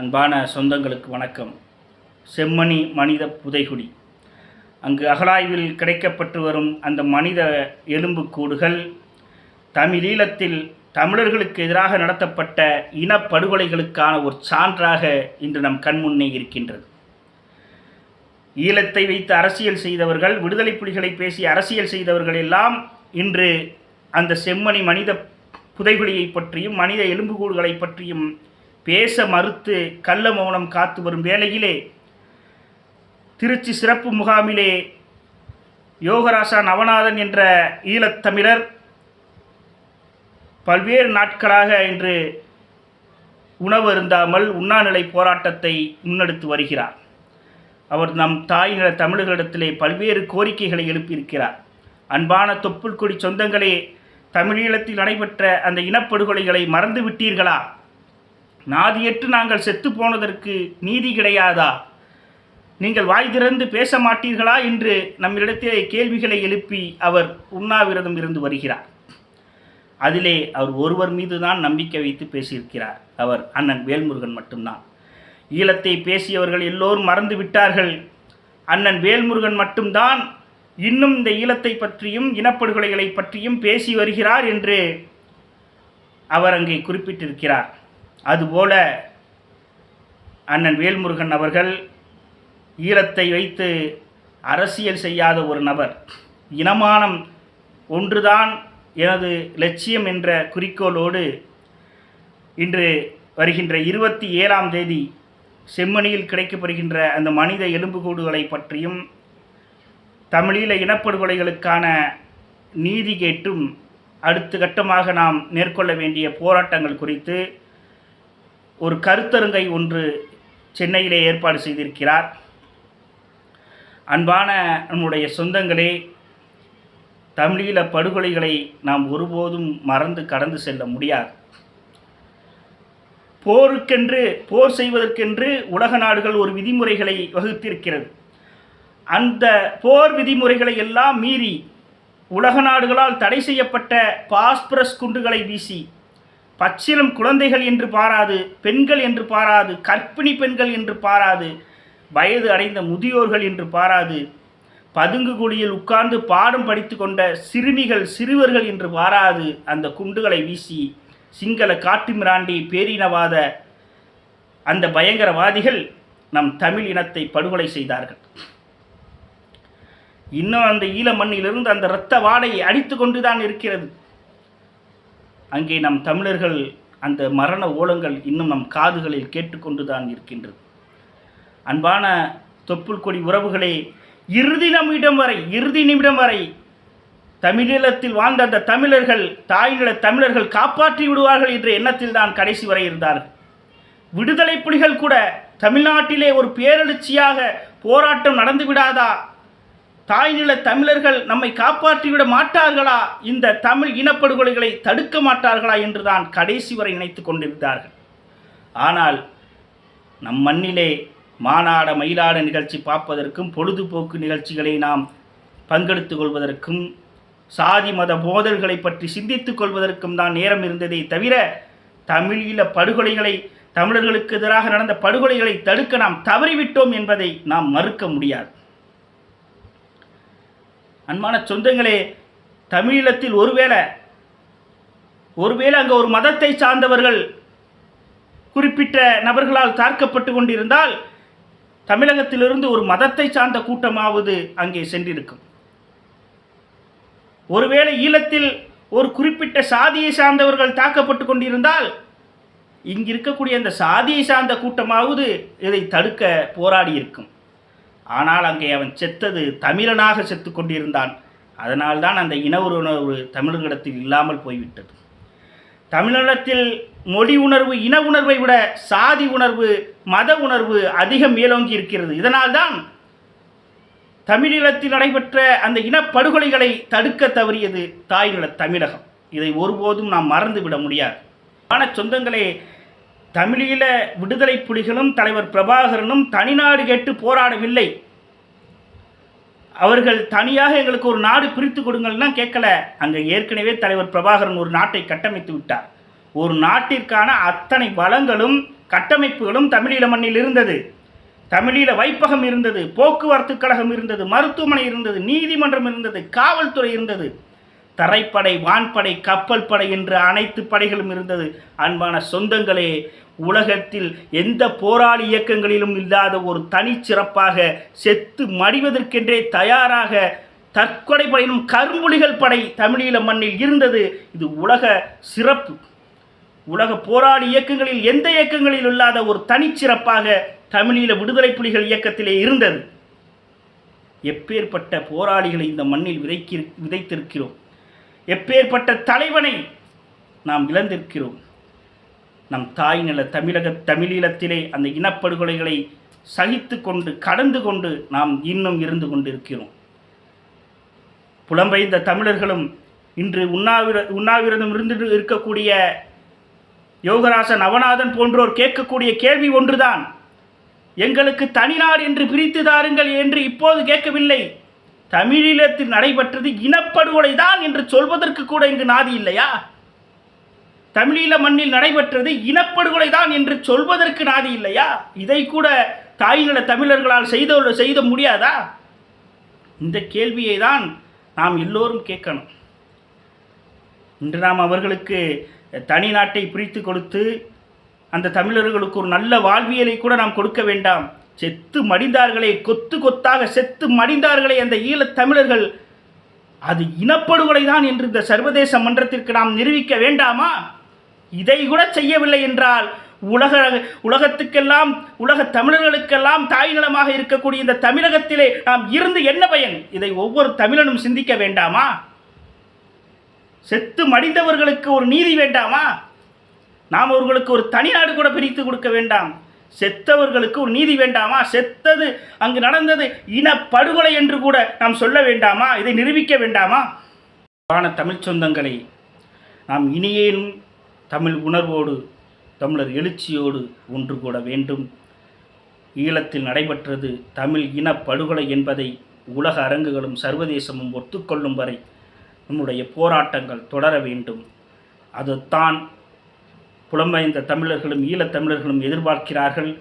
அன்பான சொந்தங்களுக்கு வணக்கம். செம்மணி மனித புதைகுடி. அங்கு அகலாய்வில் கிடைக்கப்பட்டு வரும் அந்த மனித எலும்புக்கூடுகள் தமிழீழத்தில் தமிழர்களுக்கு எதிராக நடத்தப்பட்ட இனப்படுகொலைகளுக்கான ஒரு சான்றாக இன்று நம் கண்முன்னே இருக்கின்றது. ஈழத்தை வைத்து அரசியல் செய்தவர்கள் விடுதலை புலிகளை பேசி அரசியல் செய்தவர்கள் எல்லாம் இன்று அந்த செம்மணி மனித புதைகுழியை பற்றியும் மனித எலும்புகூடுகளை பற்றியும் பேச மறுத்து கள்ள மௌனம் காத்து வரும் வேளையிலே திருச்சி சிறப்பு முகாமிலே யோகராசா நவநாதன் என்ற ஈழத்தமிழர் பல்வேறு நாட்களாக இன்று உணவு அருந்தாமல் உண்ணாநிலை போராட்டத்தை முன்னெடுத்து வருகிறார். அவர் நம் தாய் நில தமிழர்களிடத்திலே பல்வேறு கோரிக்கைகளை எழுப்பியிருக்கிறார். அன்பான தொப்புள் கொடி சொந்தங்களே தமிழீழத்தில் நடைபெற்ற அந்த இனப்படுகொலைகளை மறந்து விட்டீர்களா நாதியற்று நாங்கள் செத்து போனதற்கு நீதி கிடையாதா? நீங்கள் வாய் திறந்து பேச மாட்டீர்களா? என்று நம்மிடத்திலே கேள்விகளை எழுப்பி அவர் உண்ணாவிரதம் இருந்து வருகிறார். அதிலே அவர் ஒருவர் மீது தான் நம்பிக்கை வைத்து பேசியிருக்கிறார். அவர் அண்ணன் வேல்முருகன் மட்டும்தான். ஈழத்தை பேசியவர்கள் எல்லோரும் மறந்து விட்டார்கள். அண்ணன் வேல்முருகன் மட்டும்தான் இன்னும் இந்த ஈழத்தை பற்றியும் இனப்படுகொலைகளை பற்றியும் பேசி வருகிறார் என்று அவர் அங்கே குறிப்பிட்டிருக்கிறார். அதுபோல அண்ணன் வேல்முருகன் அவர்கள் ஈழத்தை வைத்து அரசியல் செய்யாத ஒரு நபர். இனமானம் ஒன்றுதான் எனது லட்சியம் என்ற குறிக்கோளோடு இன்று வருகின்ற இருபத்தி ஏழாம் தேதி செம்மணியில் கிடைக்கப்பெறுகின்ற அந்த மனித எலும்புகூடுகளை பற்றியும் தமிழீழ இனப்படுகொலைகளுக்கான நீதி கேட்டும் அடுத்த கட்டமாக நாம் மேற்கொள்ள வேண்டிய போராட்டங்கள் குறித்து ஒரு கருத்தருங்கை ஒன்று சென்னையிலே ஏற்பாடு செய்திருக்கிறார். அன்பான நம்முடைய சொந்தங்களே தமிழீழ படுகொலைகளை நாம் ஒருபோதும் மறந்து கடந்து செல்ல முடியாது. போருக்கென்று போர் செய்வதற்கென்று உலக நாடுகள் ஒரு விதிமுறைகளை வகுத்திருக்கிறது. அந்த போர் விதிமுறைகளை எல்லாம் மீறி உலக நாடுகளால் தடை செய்யப்பட்ட பாஸ்பரஸ் குண்டுகளை வீசி பச்சிலம் குழந்தைகள் என்று பாராது பெண்கள் என்று பாராது கர்ப்பிணி பெண்கள் என்று பாராது வயது அடைந்த முதியோர்கள் என்று பாராது பதுங்கு குழியில் உட்கார்ந்து பாடம் படித்து கொண்ட சிறுமிகள் சிறுவர்கள் என்று பாராது அந்த குண்டுகளை வீசி சிங்கள காட்டு மிராண்டி பேரினவாத அந்த பயங்கரவாதிகள் நம் தமிழ் இனத்தை படுகொலை செய்தார்கள். இன்னும் அந்த ஈழ மண்ணிலிருந்து அந்த இரத்த வாடையை அடித்து கொண்டுதான் இருக்கிறது. அங்கே நம் தமிழர்கள் அந்த மரண ஓலங்கள் இன்னும் நம் காதுகளில் கேட்டுக்கொண்டுதான் இருக்கின்றது. அன்பான தொப்புள் கொடி உறவுகளே இறுதி நம்மிடம் வரை இறுதி நிமிடம் வரை தமிழீழத்தில் வாழ்ந்த அந்த தமிழர்கள் தாய்நில தமிழர்கள் காப்பாற்றி விடுவார்கள் என்ற எண்ணத்தில் தான் கடைசி வரை இருந்தார்கள். விடுதலை புலிகள் கூட தமிழ்நாட்டிலே ஒரு பேரெழுச்சியாக போராட்டம் நடந்து விடாதா? தாய்நில தமிழர்கள் நம்மை காப்பாற்றிவிட மாட்டார்களா? இந்த தமிழ் இனப்படுகொலைகளை தடுக்க மாட்டார்களா என்று தான் கடைசி வரை நினைத்து கொண்டிருந்தார்கள். ஆனால் நம் மண்ணிலே மாநாட மயிலாட நிகழ்ச்சி பார்ப்பதற்கும் பொழுதுபோக்கு நிகழ்ச்சிகளை நாம் பங்கெடுத்து கொள்வதற்கும் சாதி மத மோதல்களை பற்றி சிந்தித்துக் கொள்வதற்கும் தான் நேரம் இருந்ததே தவிர தமிழீழ படுகொலைகளை தமிழர்களுக்கு எதிராக நடந்த படுகொலைகளை தடுக்க நாம் தவறிவிட்டோம் என்பதை நாம் மறுக்க முடியாது. அன்பான சொந்தங்களே தமிழீழத்தில் ஒருவேளை ஒருவேளை அங்கே ஒரு மதத்தை சார்ந்தவர்கள் குறிப்பிட்ட நபர்களால் தாக்கப்பட்டு கொண்டிருந்தால் தமிழகத்திலிருந்து ஒரு மதத்தை சார்ந்த கூட்டமாவது அங்கே சென்றிருக்கும். ஒருவேளை ஈழத்தில் ஒரு குறிப்பிட்ட சாதியை சார்ந்தவர்கள் தாக்கப்பட்டு கொண்டிருந்தால் இங்கு இருக்கக்கூடிய அந்த சாதியை சார்ந்த கூட்டமாவது இதை தடுக்க போராடி இருக்கும் ஆனால் அங்கே அவன் செத்தது தமிழனாக செத்து கொண்டிருந்தான் அதனால்தான் அந்த இன உணர்வு தமிழர்களிடத்தில் இல்லாமல் போய்விட்டது. தமிழகத்தில் மொழி உணர்வு இன உணர்வை விட சாதி உணர்வு மத உணர்வு அதிகம் மேலோங்கி இருக்கிறது. இதனால்தான் தமிழீழத்தில் நடைபெற்ற அந்த இனப்படுகொலைகளை தடுக்க தவறியது தாய்நில தமிழகம். இதை ஒருபோதும் நாம் மறந்துவிட முடியாது. ஆன சொந்தங்களே தமிழீழ விடுதலை புலிகளும் தலைவர் பிரபாகரனும் தனிநாடு கேட்டு போராடவில்லை. அவர்கள் தனியாக எங்களுக்கு ஒரு நாடு பிரித்து கொடுங்கள்னா கேட்கல. அங்கே ஏற்கனவே தலைவர் பிரபாகரன் ஒரு நாட்டை கட்டமைத்து விட்டார். ஒரு நாட்டிற்கான அத்தனை வளங்களும் கட்டமைப்புகளும் தமிழீழ மண்ணில் இருந்தது. தமிழீழ வைப்பகம் இருந்தது போக்குவரத்து கழகம் இருந்தது மருத்துவமனை இருந்தது நீதிமன்றம் இருந்தது காவல்துறை இருந்தது. தரைப்படை வான்படை கப்பல் படை என்று அனைத்து படைகளும் இருந்தது. அன்பான சொந்தங்களே உலகத்தில் எந்த போராளி இயக்கங்களிலும் இல்லாத ஒரு தனிச்சிறப்பாக செத்து மடிவதற்கென்றே தயாராக தற்கொலை படையினும் கரும்புலிகள் படை தமிழீழ மண்ணில் இருந்தது. இது உலக சிறப்பு. உலக போராளி இயக்கங்களில் எந்த இயக்கங்களில் இல்லாத ஒரு தனிச்சிறப்பாக தமிழீழ விடுதலை புலிகள் இயக்கத்திலே இருந்தது. எப்பேற்பட்ட போராளிகளை இந்த மண்ணில் விதைக்கி விதைத்திருக்கிறோம். எப்பேற்பட்ட தலைவனை நாம் இழந்திருக்கிறோம். நம் தாய் நில தமிழக தமிழீழத்திலே அந்த இனப்படுகொலைகளை சகித்து கொண்டு கடந்து கொண்டு நாம் இன்னும் இருந்து கொண்டிருக்கிறோம். புலம்பெயர்ந்த தமிழர்களும் இன்று உண்ணாவிர உண்ணாவிரதம் இருந்து இருக்கக்கூடிய யோகராசன் நவநாதன் போன்றோர் கேட்கக்கூடிய கேள்வி ஒன்றுதான். எங்களுக்கு தனிநாடு என்று பிரித்து தாருங்கள் என்று இப்போது கேட்கவில்லை. தமிழீழத்தில் நடைபெற்றது இனப்படுகொலை தான் என்று சொல்வதற்கு கூட இங்கு நாதி இல்லையா? தமிழீழ மண்ணில் நடைபெற்றது இனப்படுகொலை தான் என்று சொல்வதற்கு நாதி இல்லையா? இதை கூட தாய்நில தமிழர்களால் செய்த செய்த முடியாதா? இந்த கேள்வியை தான் நாம் எல்லோரும் கேட்கணும். இன்று நாம் அவர்களுக்கு தனி நாட்டை பிரித்து கொடுத்து அந்த தமிழர்களுக்கு ஒரு நல்ல வாழ்வியலை கூட நாம் கொடுக்க வேண்டாம். செத்து மடிந்தார்களே கொத்து கொத்தாக செத்து மடிந்தார்களே அந்த ஈழத் தமிழர்கள். அது இனப்படுகொலை தான் என்று இந்த சர்வதேச மன்றத்திற்கு நாம் நிரூபிக்க வேண்டாமா? இதை கூட செய்யவில்லை என்றால் உலக உலகத்துக்கெல்லாம் உலக தமிழர்களுக்கெல்லாம் தாய் நிலமாக இருக்கக்கூடிய இந்த தமிழகத்திலே நாம் இருந்து என்ன பயன்? இதை ஒவ்வொரு தமிழனும் சிந்திக்க வேண்டாமா? செத்து மடிந்தவர்களுக்கு ஒரு நீதி வேண்டாமா? நாம் அவர்களுக்கு ஒரு தனிநாடு கூட பிரித்து கொடுக்க வேண்டாம். செத்தவர்களுக்கு ஒரு நீதி வேண்டாமா? செத்தது அங்கு நடந்தது இனப்படுகொலை என்று கூட நாம் சொல்ல வேண்டாமா? இதை நிரூபிக்க வேண்டாமா? ஆன தமிழ் சொந்தங்களை நாம் இனியேனும் தமிழ் உணர்வோடு தமிழர் எழுச்சியோடு ஒன்று கூட வேண்டும். ஈழத்தில் நடைபெற்றது தமிழ் இனப்படுகொலை என்பதை உலக அரங்குகளும் சர்வதேசமும் ஒத்துக்கொள்ளும் வரை நம்முடைய போராட்டங்கள் தொடர வேண்டும். அதுதான் புலம்பெயர்ந்த தமிழர்களும் ஈழத் தமிழர்களும் எதிர்பார்க்கிறார்கள்.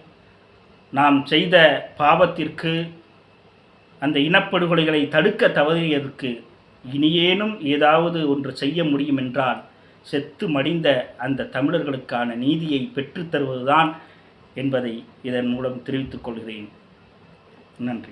நாம் செய்த பாவத்திற்கு அந்த இனப்படுகொலைகளை தடுக்க தவறியதற்கு இனியேனும் ஏதாவது ஒன்று செய்ய முடியும் என்றால் செத்து மடிந்த அந்த தமிழர்களுக்கான நீதியை பெற்றுத்தருவதுதான் என்பதை இதன் மூலம் தெரிவித்துக் கொள்கிறேன். நன்றி.